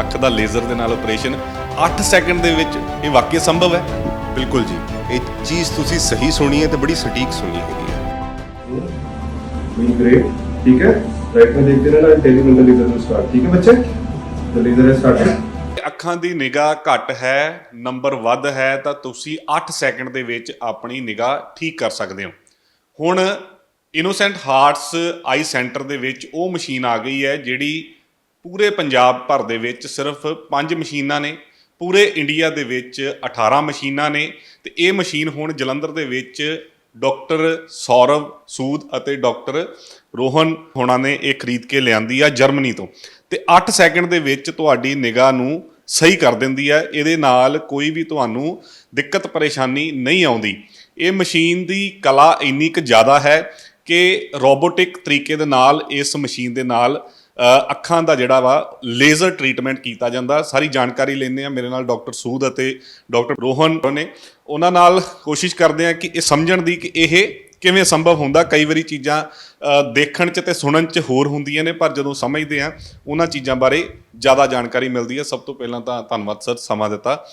ਅੱਖ ਦਾ ਲੇਜ਼ਰ ਦੇ ਨਾਲ ਆਪਰੇਸ਼ਨ 8 ਸੈਕਿੰਡ ਦੇ ਵਿੱਚ ਇਹ ਵਾਕਿਆ ਸੰਭਵ ਹੈ? ਬਿਲਕੁਲ ਜੀ। ਇਹ ਚੀਜ਼ ਤੁਸੀਂ ਸਹੀ ਸੁਣੀ ਹੈ ਤੇ ਬੜੀ ਸਟੀਕ ਸੁਣੀ ਹੈਗੀ ਹੈ। ਮੈਂ ਅੱਖਾਂ ਦੀ ਨਿਗਾਹ ਘੱਟ ਹੈ ਨੰਬਰ ਵੱਧ ਹੈ ਤਾਂ ਤੁਸੀਂ 8 ਸੈਕਿੰਡ ਦੇ ਵਿੱਚ ਆਪਣੀ ਨਿਗਾਹ ਠੀਕ ਕਰ ਸਕਦੇ ਹੋ। ਹੁਣ ਇਨੋਸੈਂਟ ਹਾਰਟਸ ਆਈ ਸੈਂਟਰ ਦੇ ਵਿੱਚ ਉਹ ਮਸ਼ੀਨ ਆ ਗਈ ਹੈ ਜਿਹੜੀ ਪੂਰੇ ਪੰਜਾਬ ਭਰ ਦੇ ਵਿੱਚ ਸਿਰਫ 5 ਮਸ਼ੀਨਾਂ ਨੇ, ਪੂਰੇ ਇੰਡੀਆ ਦੇ ਵਿੱਚ 18 ਮਸ਼ੀਨਾਂ ਨੇ ਤੇ ਇਹ ਮਸ਼ੀਨ ਹੁਣ ਜਲੰਧਰ ਦੇ ਵਿੱਚ ਡਾਕਟਰ ਸੌਰਵ ਸੂਦ ਅਤੇ ਡਾਕਟਰ ਰੋਹਨ ਹੋਣਾ ਨੇ ਇਹ ਖਰੀਦ ਕੇ ਲਿਆਂਦੀ ਆ ਜਰਮਨੀ ਤੋਂ। ਤੇ 8 ਸੈਕਿੰਡ ਦੇ ਵਿੱਚ ਤੁਹਾਡੀ ਨਿਗਾਹ ਨੂੰ ਸਹੀ ਕਰ ਦਿੰਦੀ ਹੈ ਇਹਦੇ ਨਾਲ ਕੋਈ ਵੀ ਤੁਹਾਨੂੰ ਦਿੱਕਤ ਪਰੇਸ਼ਾਨੀ ਨਹੀਂ ਆਉਂਦੀ। ਇਹ ਮਸ਼ੀਨ ਦੀ ਕਲਾ ਇੰਨੀ ਕੁ ਜ਼ਿਆਦਾ ਹੈ ਕਿ ਰੋਬੋਟਿਕ ਤਰੀਕੇ ਦੇ ਨਾਲ ਇਸ ਮਸ਼ੀਨ ਦੇ ਨਾਲ ਅੱਖਾਂ ਦਾ ਜਿਹੜਾ ਵਾ ਲੇਜ਼ਰ ਟ੍ਰੀਟਮੈਂਟ ਕੀਤਾ ਜਾਂਦਾ। ਸਾਰੀ ਜਾਣਕਾਰੀ ਲੈਂਦੇ ਆ ਮੇਰੇ ਨਾਲ ਡਾਕਟਰ ਸੂਦ ਅਤੇ ਡਾਕਟਰ ਰੋਹਨ ਨੇ। ਉਹਨਾਂ ਨਾਲ ਕੋਸ਼ਿਸ਼ ਕਰਦੇ ਆ ਕਿ ਇਹ ਸਮਝਣ ਦੀ ਕਿ ਇਹ ਕਿਵੇਂ ਸੰਭਵ ਹੁੰਦਾ। ਕਈ ਵਾਰੀ ਚੀਜ਼ਾਂ ਦੇਖਣ 'ਚ ਤੇ ਸੁਣਨ 'ਚ ਹੋਰ ਹੁੰਦੀਆਂ ਨੇ, ਪਰ ਜਦੋਂ ਸਮਝਦੇ ਆ ਉਹਨਾਂ ਚੀਜ਼ਾਂ ਬਾਰੇ ਜ਼ਿਆਦਾ ਜਾਣਕਾਰੀ ਮਿਲਦੀ ਹੈ। ਸਭ ਤੋਂ ਪਹਿਲਾਂ ਤਾਂ ਧੰਨਵਾਦ ਸਰ, ਸਮਾਂ ਦਿੱਤਾ।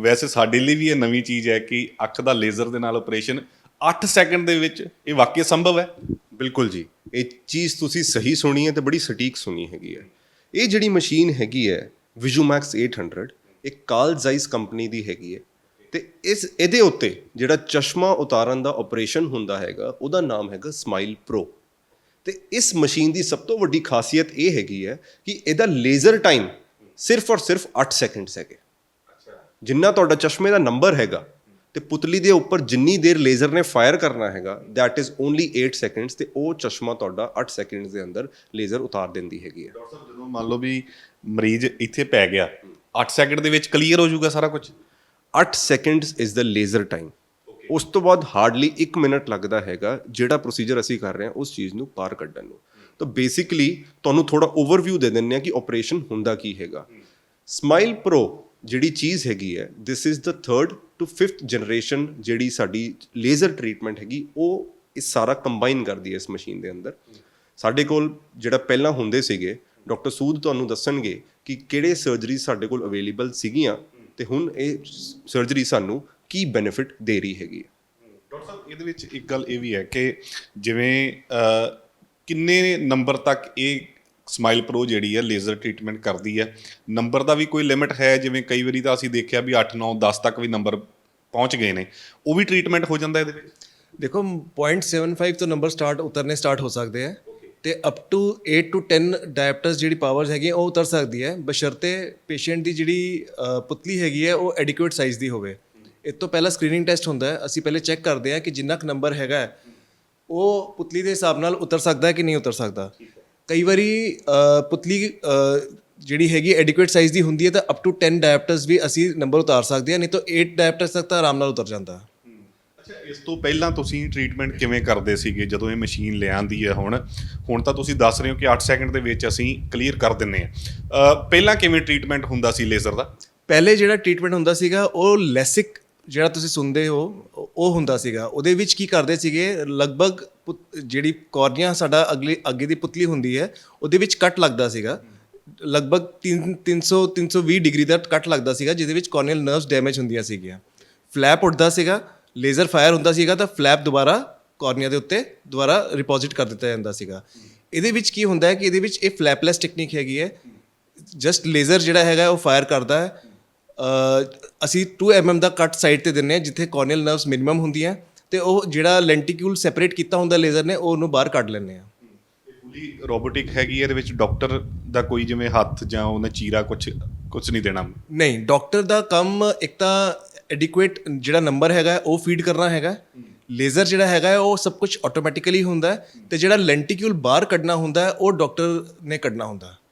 ਵੈਸੇ ਸਾਡੇ ਲਈ ਵੀ ਇਹ ਨਵੀਂ ਚੀਜ਼ ਹੈ ਕਿ ਅੱਖ ਦਾ ਲੇਜ਼ਰ ਦੇ ਨਾਲ ਆਪਰੇਸ਼ਨ 8 ਸੈਕਿੰਡ ਦੇ ਵਿੱਚ ਇਹ ਵਾਕਿਆ ਸੰਭਵ ਹੈ। ਬਿਲਕੁਲ ਜੀ। ਇਹ ਚੀਜ਼ ਤੁਸੀਂ ਸਹੀ ਸੁਣੀ ਹੈ ਤੇ ਬੜੀ ਸਟੀਕ ਸੁਣੀ ਹੈਗੀ ਹੈ। ਇਹ ਜਿਹੜੀ ਮਸ਼ੀਨ ਹੈਗੀ ਹੈ ਵਿਜ਼ੂਮੈਕਸ 800 ਇੱਕ ਕਾਰਲਜ਼ਾਈਸ ਕੰਪਨੀ ਦੀ ਹੈਗੀ ਹੈ। ਤੇ ਇਸ, ਇਹਦੇ ਉੱਤੇ ਜਿਹੜਾ ਚਸ਼ਮਾ ਉਤਾਰਨ ਦਾ ਆਪਰੇਸ਼ਨ ਹੁੰਦਾ ਹੈਗਾ, ਉਹਦਾ ਨਾਮ ਹੈਗਾ ਸਮਾਈਲ ਪ੍ਰੋ ਤੇ ਇਸ ਮਸ਼ੀਨ ਦੀ ਸਭ ਤੋਂ ਵੱਡੀ ਖਾਸੀਅਤ ਇਹ ਹੈਗੀ ਹੈ ਕਿ ਇਹਦਾ ਲੇਜ਼ਰ ਟਾਈਮ ਸਿਰਫ ਔਰ ਸਿਰਫ 8 ਸੈਕਿੰਡਸ ਹੈਗੇ। ਜਿੰਨਾ ਤੁਹਾਡਾ ਚਸ਼ਮੇ ਦਾ ਨੰਬਰ ਹੈਗਾ ਤੇ ਪੁਤਲੀ ਦੇ ਉੱਪਰ ਜਿੰਨੀ ਦੇਰ ਲੇਜ਼ਰ ਨੇ ਫਾਇਰ ਕਰਨਾ ਹੈਗਾ that is only 8 seconds ਤੇ ਉਹ ਚਸ਼ਮਾ ਤੁਹਾਡਾ 8 seconds ਦੇ ਅੰਦਰ ਲੇਜ਼ਰ ਉਤਾਰ ਦਿੰਦੀ ਹੈਗੀ ਹੈ। ਡਾਕਟਰ ਸਾਹਿਬ ਜਦੋਂ ਮੰਨ ਲਓ ਵੀ ਮਰੀਜ਼ ਇੱਥੇ ਪੈ ਗਿਆ 8 ਸੈਕਿੰਡ ਦੇ ਵਿੱਚ ਕਲੀਅਰ ਹੋ ਜਾਊਗਾ ਸਾਰਾ ਕੁਝ 8 seconds is the laser time ਉਸ ਤੋਂ ਬਾਅਦ ਹਾਰਡਲੀ 1 ਮਿੰਟ ਲੱਗਦਾ ਹੈਗਾ ਜਿਹੜਾ ਪ੍ਰੋਸੀਜਰ ਅਸੀਂ ਕਰ ਰਹੇ ਹਾਂ ਉਸ ਚੀਜ਼ ਨੂੰ ਪਾਰ ਕੱਢਣ ਨੂੰ। ਤਾਂ ਬੇਸਿਕਲੀ ਤੁਹਾਨੂੰ ਥੋੜਾ ਓਵਰਵਿਊ ਦੇ ਦਿੰਨੇ ਆ ਕਿ ਆਪਰੇਸ਼ਨ ਹੁੰਦਾ ਕੀ ਹੈਗਾ। ਸਮਾਈਲ ਪ੍ਰੋ ਜਿਹੜੀ ਚੀਜ਼ ਹੈਗੀ ਹੈ this is the third to 5th generation ਜਿਹੜੀ ਸਾਡੀ ਲੇਜ਼ਰ ਟ੍ਰੀਟਮੈਂਟ ਹੈਗੀ, ਉਹ ਇਹ ਸਾਰਾ ਕੰਬਾਈਨ ਕਰਦੀ ਹੈ ਇਸ ਮਸ਼ੀਨ ਦੇ ਅੰਦਰ। ਸਾਡੇ ਕੋਲ ਜਿਹੜਾ ਪਹਿਲਾਂ ਹੁੰਦੇ ਸੀਗੇ ਡਾਕਟਰ ਸੂਦ ਤੁਹਾਨੂੰ ਦੱਸਣਗੇ ਕਿ ਕਿਹੜੇ ਸਰਜਰੀ ਸਾਡੇ ਕੋਲ ਅਵੇਲੇਬਲ ਸੀਗੀਆਂ ਤੇ ਹੁਣ ਇਹ ਸਰਜਰੀ ਸਾਨੂੰ ਕੀ ਬੈਨੀਫਿਟ ਦੇ ਰਹੀ ਹੈਗੀ ਹੈ। ਡਾਕਟਰ ਸਾਹਿਬ, ਇਹਦੇ ਵਿੱਚ ਇੱਕ ਗੱਲ ਇਹ ਵੀ ਹੈ ਕਿ ਜਿਵੇਂ ਕਿੰਨੇ ਨੰਬਰ ਤੱਕ ਇਹ ਸਮਾਈਲ ਪ੍ਰੋ ਜਿਹੜੀ ਹੈ ਲੇਜ਼ਰ ਟ੍ਰੀਟਮੈਂਟ ਕਰਦੀ ਹੈ। ਨੰਬਰ ਦਾ ਵੀ ਕੋਈ ਲਿਮਿਟ ਹੈ, ਜਿਵੇਂ ਕਈ ਵਾਰੀ ਤਾਂ ਅਸੀਂ ਦੇਖਿਆ ਵੀ 8 9 10 ਤੱਕ ਵੀ ਨੰਬਰ ਪਹੁੰਚ ਗਏ ਨੇ। ਉਹ ਵੀ ਟ੍ਰੀਟਮੈਂਟ ਹੋ ਜਾਂਦਾ ਇਹਦੇ ਵਿੱਚ? ਦੇਖੋ 0.75 ਤੋਂ ਨੰਬਰ ਸਟਾਰਟ ਉਤਰਨੇ ਸਟਾਰਟ ਹੋ ਸਕਦੇ ਆ। ਤੇ ਅਪ ਟੂ 8 ਟੂ 10 ਡਾਇਪਟਸ ਜਿਹੜੀ ਪਾਵਰਸ ਹੈਗੀ ਉਹ ਉਤਰ ਸਕਦੀ ਹੈ। ਬਸ਼ਰਤੇ ਪੇਸ਼ੈਂਟ ਦੀ ਜਿਹੜੀ ਪੁਤਲੀ ਹੈਗੀ ਹੈ, ਉਹ ਐਡਿਕੁਏਟ ਸਾਈਜ਼ ਦੀ ਹੋਵੇ। ਇਸ ਤੋਂ ਪਹਿਲਾਂ ਸਕਰੀਨਿੰਗ ਟੈਸਟ ਹੁੰਦਾ ਹੈ। ਅਸੀਂ ਪਹਿਲੇ ਚੈੱਕ ਕਰਦੇ ਹਾਂ ਕਿ ਜਿੰਨਾ ਕੁ ਨੰਬਰ ਹੈਗਾ ਉਹ ਪੁਤਲੀ ਦੇ ਹਿਸਾਬ ਨਾਲ ਉਤਰ ਸਕਦਾ ਹੈ ਕਿ ਨਹੀਂ ਉਤਰ ਸਕਦਾ। ਕਈ ਵਾਰੀ ਪੁਤਲੀ ਜਿਹੜੀ ਹੈਗੀ ਐਡਿਕੁਏਟ ਸਾਈਜ਼ ਦੀ ਹੁੰਦੀ ਹੈ ਤਾਂ ਅਪ ਟੂ 10 ਡਾਇਪਟਰਸ ਵੀ ਅਸੀਂ ਨੰਬਰ ਉਤਾਰ ਸਕਦੇ ਹਾਂ ਨਹੀਂ ਤਾਂ 8 ਡਾਇਪਟਰਸ ਤੱਕ ਤਾਂ ਆਰਾਮ ਨਾਲ ਉਤਰ ਜਾਂਦਾ। ਅੱਛਾ ਇਸ ਤੋਂ ਪਹਿਲਾਂ ਤੁਸੀਂ ਟ੍ਰੀਟਮੈਂਟ ਕਿਵੇਂ ਕਰਦੇ ਸੀਗੇ ਜਦੋਂ ਇਹ ਮਸ਼ੀਨ ਲਿਆਂਦੀ ਹੈ ਹੁਣ? ਹੁਣ ਤਾਂ ਤੁਸੀਂ ਦੱਸ ਰਹੇ ਹੋ ਕਿ 8 ਸੈਕਿੰਡ ਦੇ ਵਿੱਚ ਅਸੀਂ ਕਲੀਅਰ ਕਰ ਦਿੰਨੇ ਆ ਪਹਿਲਾਂ ਕਿਵੇਂ ਟ੍ਰੀਟਮੈਂਟ ਹੁੰਦਾ ਸੀ ਲੇਜ਼ਰ ਦਾ? ਪਹਿਲੇ ਜਿਹੜਾ ਟ੍ਰੀਟਮੈਂਟ ਹੁੰਦਾ ਸੀਗਾ ਉਹ ਲੈਸਿਕ ਜਿਹੜਾ ਤੁਸੀਂ ਸੁਣਦੇ ਹੋ ਉਹ ਹੁੰਦਾ ਸੀਗਾ। ਉਹਦੇ ਵਿੱਚ ਕੀ ਕਰਦੇ ਸੀਗੇ ਲਗਭਗ ਪੁਤ- ਜਿਹੜੀ ਕੋਰਨੀਆ ਸਾਡਾ ਅਗਲੀ ਅੱਗੇ ਦੀ ਪੁਤਲੀ ਹੁੰਦੀ ਹੈ ਉਹਦੇ ਵਿੱਚ ਕੱਟ ਲੱਗਦਾ ਸੀਗਾ। ਲਗਭਗ 3 300 320 ਡਿਗਰੀ ਦਾ ਕੱਟ ਲੱਗਦਾ ਸੀਗਾ ਜਿਹਦੇ ਵਿੱਚ ਕੋਰਨੀਅਲ ਨਰਵਸ ਡੈਮੇਜ ਹੁੰਦੀਆਂ ਸੀਗੀਆਂ। ਫਲੈਪ ਉੱਡਦਾ ਸੀਗਾ ਲੇਜ਼ਰ ਫਾਇਰ ਹੁੰਦਾ ਸੀਗਾ ਤਾਂ ਫਲੈਪ ਦੁਬਾਰਾ ਕੋਰਨੀਆ ਦੇ ਉੱਤੇ ਦੁਬਾਰਾ ਰਿਪੋਜ਼ਿਟ ਕਰ ਦਿੱਤਾ ਜਾਂਦਾ ਸੀਗਾ। ਇਹਦੇ ਵਿੱਚ ਕੀ ਹੁੰਦਾ ਹੈ ਕਿ ਇਹਦੇ ਵਿੱਚ ਇਹ ਫਲੈਪਲੈਸ ਟੈਕਨੀਕ ਹੈਗੀ ਹੈ ਜਸਟ ਲੇਜ਼ਰ ਜਿਹੜਾ ਹੈਗਾ ਉਹ ਫਾਇਰ ਕਰਦਾ ਹੈ। ਅ, ਅਸੀਂ 2 mm ਦਾ ਕੱਟ ਸਾਈਡ ਤੇ ਦਿੰਨੇ ਆ ਜਿੱਥੇ ਕੋਰਨੀਅਲ ਨਰਵਸ ਮਿਨੀਮਮ ਹੁੰਦੀਆਂ। ਤੇ ਉਹ ਜਿਹੜਾ ਲੈਂਟੀਕਿਊਲ ਸੈਪਰੇਟ ਕੀਤਾ ਹੁੰਦਾ ਲੇਜ਼ਰ ਨੇ ਉਹ ਉਹਨੂੰ ਬਾਹਰ ਕੱਢ ਲੈਂਦੇ ਆ। ਫੁੱਲੀ ਰੋਬੋਟਿਕ ਹੈਗੀ ਇਹਦੇ ਵਿੱਚ ਡਾਕਟਰ ਦਾ ਕੋਈ ਜਿਵੇਂ ਹੱਥ ਜਾਂ ਉਹਨੇ ਚੀਰਾ ਕੁਝ ਕੁਝ ਨਹੀਂ ਦੇਣਾ। ਨਹੀਂ ਡਾਕਟਰ ਦਾ ਕੰਮ ਇੱਕ ਤਾਂ ਐਡਿਕੁਏਟ ਜਿਹੜਾ ਨੰਬਰ ਹੈਗਾ ਉਹ ਫੀਡ ਕਰਨਾ ਹੈਗਾ। ਲੇਜ਼ਰ ਜਿਹੜਾ ਹੈਗਾ ਉਹ ਸਭ ਕੁਝ ਆਟੋਮੈਟਿਕਲੀ ਹੁੰਦਾ ਤੇ ਜਿਹੜਾ ਲੈਂਟੀਕਿਊਲ ਬਾਹਰ ਕੱਢਣਾ ਹੁੰਦਾ ਉਹ ਡਾਕਟਰ ਨੇ ਕੱਢਣਾ ਹੁੰਦਾ।